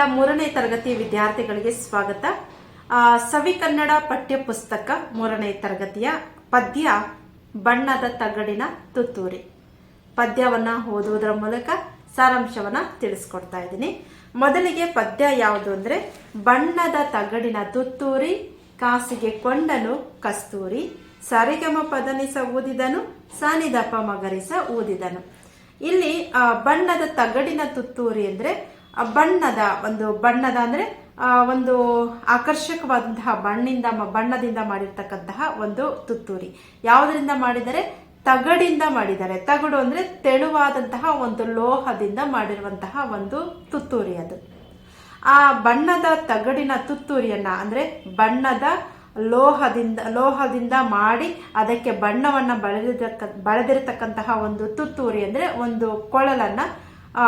ಎಲ್ಲ ಮೂರನೇ ತರಗತಿ ವಿದ್ಯಾರ್ಥಿಗಳಿಗೆ ಸ್ವಾಗತ. ಸವಿ ಕನ್ನಡ ಪಠ್ಯ ಪುಸ್ತಕ ಮೂರನೇ ತರಗತಿಯ ಪದ್ಯ ಬಣ್ಣದ ತಗಡಿನ ತುತ್ತೂರಿ. ಪದ್ಯವನ್ನ ಓದುವುದರ ಮೂಲಕ ಸಾರಾಂಶವನ್ನ ತಿಳಿಸ್ಕೊಡ್ತಾ ಇದ್ದೀನಿ. ಮೊದಲಿಗೆ ಪದ್ಯ ಯಾವುದು ಅಂದ್ರೆ, ಬಣ್ಣದ ತಗಡಿನ ತುತ್ತೂರಿ, ಕಾಸಿಗೆ ಕೊಂಡನು ಕಸ್ತೂರಿ, ಸರಿಗಮ ಪದನಿಸ ಊದಿದನು ಸಾನಿದಪ ಮಗರಿಸ ಊದಿದನು. ಇಲ್ಲಿ ಬಣ್ಣದ ತಗಡಿನ ತುತ್ತೂರಿ ಅಂದ್ರೆ ಬಣ್ಣದ ಒಂದು ಬಣ್ಣದ ಅಂದ್ರೆ ಒಂದು ಆಕರ್ಷಕವಾದಂತಹ ಬಣ್ಣಿಂದ ಬಣ್ಣದಿಂದ ಮಾಡಿರ್ತಕ್ಕಂತಹ ಒಂದು ತುತ್ತೂರಿ. ಯಾವುದರಿಂದ ಮಾಡಿದರೆ? ತಗಡಿಂದ ಮಾಡಿದ್ದಾರೆ ತಗಡು ಅಂದ್ರೆ ತೆಳುವಾದಂತಹ ಒಂದು ಲೋಹದಿಂದ ಮಾಡಿರುವಂತಹ ಒಂದು ತುತ್ತೂರಿ ಅದು. ಆ ಬಣ್ಣದ ತಗಡಿನ ತುತ್ತೂರಿಯನ್ನ ಅಂದ್ರೆ ಬಣ್ಣದ ಲೋಹದಿಂದ ಲೋಹದಿಂದ ಮಾಡಿ ಅದಕ್ಕೆ ಬಣ್ಣವನ್ನ ಬಳದಿರ್ತಕ್ಕ ಬಳದಿರತಕ್ಕಂತಹ ಒಂದು ತುತ್ತೂರಿ ಅಂದ್ರೆ ಒಂದು ಕೊಳಲನ್ನ ಆ,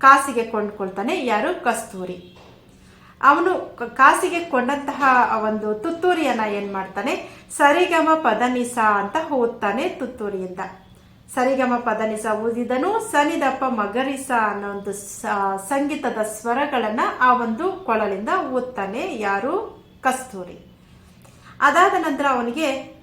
ಕಾಸಿಗೆ ಕೊಂಡ್ಕೊಳ್ತಾನೆ, ಯಾರು? ಕಸ್ತೂರಿ. ಅವನು ಕಾಸಿಗೆ ಕೊಂಡಂತಹ ಒಂದು ತುತ್ತೂರಿಯನ್ನ ಏನ್ ಮಾಡ್ತಾನೆ? ಸರಿಗಮ ಪದನಿಸ ಅಂತ ಓದ್ತಾನೆ ತುತ್ತೂರಿಯಿಂದ. ಸರಿಗಮ ಪದನಿಸ ಓದಿದನು, ಸನಿದಪ್ಪ ಮಗರಿಸ ಅನ್ನೋ ಒಂದು ಸಂಗೀತದ ಸ್ವರಗಳನ್ನ ಆ ಒಂದು ಕೊಳಲಿಂದ ಓದ್ತಾನೆ ಯಾರು? ಕಸ್ತೂರಿ. ಅದಾದ ನಂತರ ಅವನಿಗೆ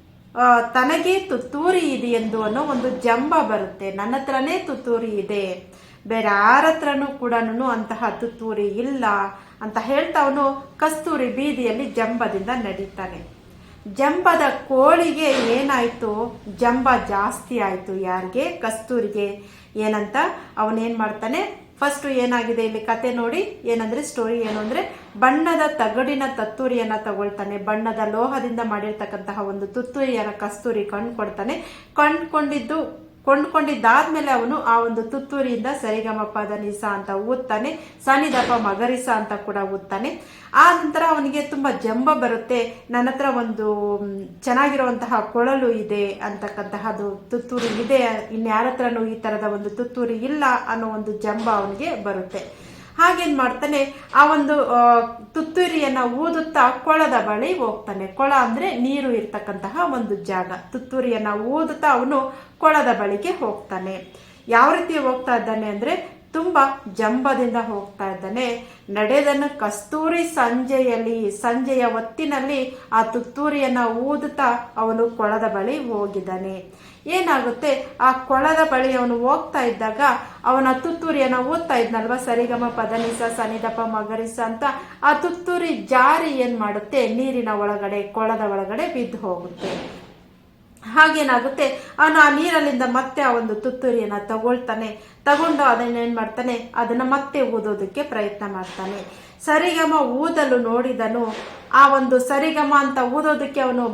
ತನಗೆ ತುತ್ತೂರಿ ಇದೆ ಎಂದು ಅನ್ನೋ ಒಂದು ಜಂಬ ಬರುತ್ತೆ. ನನ್ನ ಹತ್ರನೇ ತುತ್ತೂರಿ ಇದೆ. ಬೇರೆ ಯಾರ ಹತ್ರನೂ ಕೂಡ ಅಂತಹ ತುತ್ತೂರಿ ಇಲ್ಲ ಅಂತ ಹೇಳ್ತಾ ಅವನು ಕಸ್ತೂರಿ ಬೀದಿಯಲ್ಲಿ ಜಂಬದಿಂದ ನಡೀತಾನೆ. ಜಂಬದ ಕೋಳಿಗೆ ಏನಾಯ್ತು? ಜಂಬ ಜಾಸ್ತಿ ಆಯ್ತು. ಯಾರಿಗೆ? ಕಸ್ತೂರಿಗೆ. ಏನಂತ ಅವನೇನ್ ಮಾಡ್ತಾನೆ? ಫಸ್ಟ್ ಏನಾಗಿದೆ ಇಲ್ಲಿ ಕತೆ ನೋಡಿ. ಏನಂದ್ರೆ ಸ್ಟೋರಿ ಏನು ಅಂದ್ರೆ ಬಣ್ಣದ ತಗಡಿನ ತತ್ತೂರಿಯನ್ನ ತಗೊಳ್ತಾನೆ. ಬಣ್ಣದ ಲೋಹದಿಂದ ಮಾಡಿರ್ತಕ್ಕಂತಹ ಒಂದು ತುತ್ತೂರಿಯನ್ನ ಕಸ್ತೂರಿ ಕಂಡುಕೊಡ್ತಾನೆ ಕೊಂಡ್ಕೊಂಡಿದ್ದು ಕೊಂಡ್ಕೊಂಡಿದ್ದಾದ್ಮೇಲೆ ಅವನು ಆ ಒಂದು ತುತ್ತೂರಿಯಿಂದ ಸರಿಗಮಪದ ನಿಸ ಅಂತ ಓದ್ತಾನೆ ಸನಿದಪ ಮಗರಿಸ ಅಂತ ಕೂಡ ಓದ್ತಾನೆ ಆ ನಂತರ ಅವನಿಗೆ ತುಂಬಾ ಜಂಬ ಬರುತ್ತೆ, ನನ್ನ ಹತ್ರ ಒಂದು ಚೆನ್ನಾಗಿರುವಂತಹ ಕೊಳಲು ಇದೆ ಅಂತಕ್ಕಂತಹದ್ದು ತುತ್ತೂರಿ ಇದೆ, ಇನ್ಯಾರ ಹತ್ರನೂ ಈ ತರದ ಒಂದು ತುತ್ತೂರಿ ಇಲ್ಲ ಅನ್ನೋ ಒಂದು ಜಂಬ ಅವನಿಗೆ ಬರುತ್ತೆ. ಹಾಗೇನ್ ಮಾಡ್ತಾನೆ, ಆ ಒಂದು ತುತ್ತೂರಿಯನ್ನ ಊದುತ್ತಾ ಕೊಳದ ಬಳಿ ಹೋಗ್ತಾನೆ. ಕೊಳ ಅಂದ್ರೆ ನೀರು ಇರ್ತಕ್ಕಂತಹ ಒಂದು ಜಾಗ. ತುತ್ತೂರಿಯನ್ನ ಊದುತ್ತಾ ಅವನು ಕೊಳದ ಬಳಿಗೆ ಹೋಗ್ತಾನೆ. ಯಾವ ರೀತಿ ಹೋಗ್ತಾ ಇದ್ದಾನೆ ಅಂದ್ರೆ ತುಂಬಾ ಜಂಬದಿಂದ ಹೋಗ್ತಾ ಇದ್ದಾನೆ. ನಡೆದನ್ನು ಕಸ್ತೂರಿ ಸಂಜೆಯಲ್ಲಿ, ಸಂಜೆಯ ಹೊತ್ತಿನಲ್ಲಿ ಆ ತುತ್ತೂರಿಯನ್ನ ಊದುತ್ತಾ ಅವನು ಕೊಳದ ಬಳಿ ಹೋಗಿದ್ದಾನೆ. ಏನಾಗುತ್ತೆ? ಆ ಕೊಳದ ಬಳಿ ಅವನು ಹೋಗ್ತಾ ಇದ್ದಾಗ ಅವನ ತುತ್ತೂರಿಯನ್ನ ಓದ್ತಾ ಇದ್ನಲ್ವ? ಸರಿಗಮ, ಪದನಿಸ ಸನಿದಪ ಮಗರಿಸ ಅಂತ ಆ ತುತ್ತೂರಿ ಜಾರಿ ಏನ್ ಮಾಡುತ್ತೆ? ನೀರಿನ ಒಳಗಡೆ, ಕೊಳದ ಒಳಗಡೆ ಬಿದ್ದು ಹೋಗುತ್ತೆ. ಹಾಗೇನಾಗುತ್ತೆ? ಅವನು ಆ ನೀರಲ್ಲಿಂದ ಮತ್ತೆ ಆ ಒಂದು ತುತ್ತೂರಿಯನ್ನ ತಗೊಳ್ತಾನೆ. ತಗೊಂಡು ಅದನ್ನ ಏನ್ ಮಾಡ್ತಾನೆ? ಅದನ್ನ ಮತ್ತೆ ಊದೋದಕ್ಕೆ ಪ್ರಯತ್ನ ಮಾಡ್ತಾನೆ. ಸರಿಗಮ ಊದಲು ನೋಡಿದನು. ಆ ಒಂದು ಸರಿಗಮ ಅಂತ ಊದೋದಕ್ಕೆ ಅವನು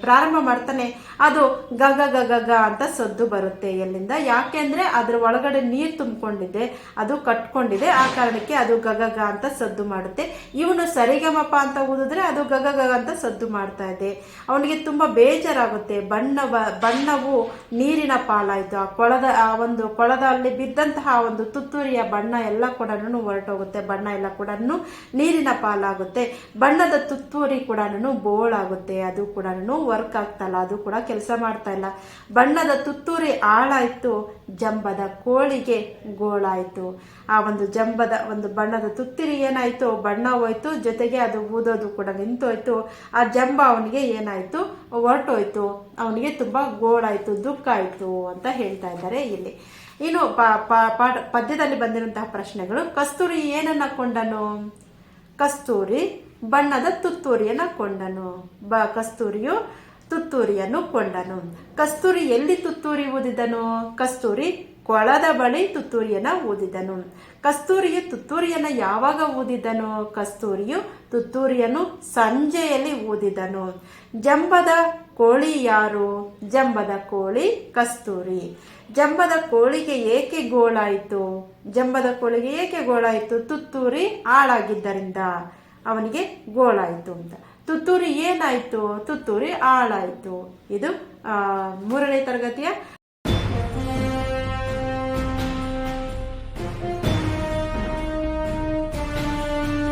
ಪ್ರಾರಂಭ ಮಾಡ್ತಾನೆ. ಅದು ಗಗ ಗಗ ಅಂತ ಸದ್ದು ಬರುತ್ತೆ ಎಲ್ಲಿಂದ? ಯಾಕೆಂದ್ರೆ ಅದ್ರ ಒಳಗಡೆ ನೀರು ತುಂಬಿಕೊಂಡಿದೆ. ಅದು ಕಟ್ಕೊಂಡಿದೆ. ಆ ಕಾರಣಕ್ಕೆ ಅದು ಗಗಗ ಅಂತ ಸದ್ದು ಮಾಡುತ್ತೆ. ಇವನು ಸರಿಗಮಪ ಅಂತ ಊದಿದ್ರೆ ಅದು ಗಗ ಗಗ ಅಂತ ಸದ್ದು ಮಾಡ್ತಾ ಇದೆ. ಅವನಿಗೆ ತುಂಬಾ ಬೇಜಾರಾಗುತ್ತೆ. ಬಣ್ಣ ಬಣ್ಣವು ನೀರಿನ ಪಾಲಾಯಿತು. ಆ ಕೊಳದ, ಆ ಒಂದು ಕೊಳದಲ್ಲಿ ಬಿದ್ದಂತಹ ಒಂದು ತುತ್ತೂರಿಯ ಬಣ್ಣ ಎಲ್ಲ ಕೂಡ ಹೊರಟೋಗುತ್ತೆ. ಬಣ್ಣ ಎಲ್ಲ ಕೂಡ ನೀರಿನ ಪಾಲಾಗುತ್ತೆ. ಬಣ್ಣದ ತುತ್ತೂರಿ ಕೂಡ ಬೋಳಾಗುತ್ತೆ. ಅದು ಕೂಡ ವರ್ಕ್ ಆಗ್ತಲ್ಲ, ಅದು ಕೂಡ ಕೆಲಸ ಮಾಡ್ತಾ ಇಲ್ಲ. ಬಣ್ಣದ ತುತ್ತೂರಿ ಆಳಾಯ್ತು ಜಂಬದ ಕೋಳಿಗೆ ಗೋಳಾಯ್ತು. ಆ ಒಂದು ಜಂಬದ, ಒಂದು ಬಣ್ಣದ ತುತ್ತಿರಿ ಏನಾಯ್ತು? ಬಣ್ಣ ಹೋಯ್ತು. ಜೊತೆಗೆ ಅದು ಊದೋದು ಕೂಡ ನಿಂತೋಯ್ತು. ಆ ಜಂಬ ಅವನಿಗೆ ಏನಾಯ್ತು? ಹೊರಟೋಯ್ತು. ಅವನಿಗೆ ತುಂಬ ಗೋಳಾಯ್ತು ದುಃಖ ಆಯ್ತು ಅಂತ ಹೇಳ್ತಾ ಇದ್ದಾರೆ ಇಲ್ಲಿ. ಇನ್ನು ಪಾಠ ಪದ್ಯದಲ್ಲಿ ಬಂದಿರುವಂತಹ ಪ್ರಶ್ನೆಗಳು, ಕಸ್ತೂರಿ ಏನನ್ನ ಕೊಂಡನು? ಕಸ್ತೂರಿ ಬಣ್ಣದ ತುತ್ತೂರಿಯನ್ನ ಕೊಂಡನು. ಬ, ಕಸ್ತೂರಿಯು ತುತ್ತೂರಿಯನ್ನು ಕೊಂಡನು. ಕಸ್ತೂರಿ ಎಲ್ಲಿ ತುತ್ತೂರಿ ಊದಿದನು? ಕಸ್ತೂರಿ ಕೊಳದ ಬಳಿ ತುತ್ತೂರಿಯನ್ನ ಊದಿದನು. ಕಸ್ತೂರಿಯು ತುತ್ತೂರಿಯನ್ನ ಯಾವಾಗ ಊದಿದನು? ಕಸ್ತೂರಿಯು ತುತ್ತೂರಿಯನ್ನು ಸಂಜೆಯಲ್ಲಿ ಊದಿದನು. ಜಂಬದ ಕೋಳಿ ಯಾರು? ಜಂಬದ ಕೋಳಿ ಕಸ್ತೂರಿ. ಜಂಬದ ಕೋಳಿಗೆ ಏಕೆ ಗೋಳಾಯಿತು? ಜಂಬದ ಕೋಳಿಗೆ ಏಕೆ ಗೋಳಾಯಿತು? ತುತ್ತೂರಿ ಹಾಳಾಗಿದ್ದರಿಂದ ಅವನಿಗೆ ಗೋಳಾಯಿತು ಅಂತ. ತುತ್ತೂರಿ ಏನಾಯ್ತು? ತುತ್ತೂರಿ ಆಳಾಯಿತು. ಇದು ಮೂರನೇ ತರಗತಿಯ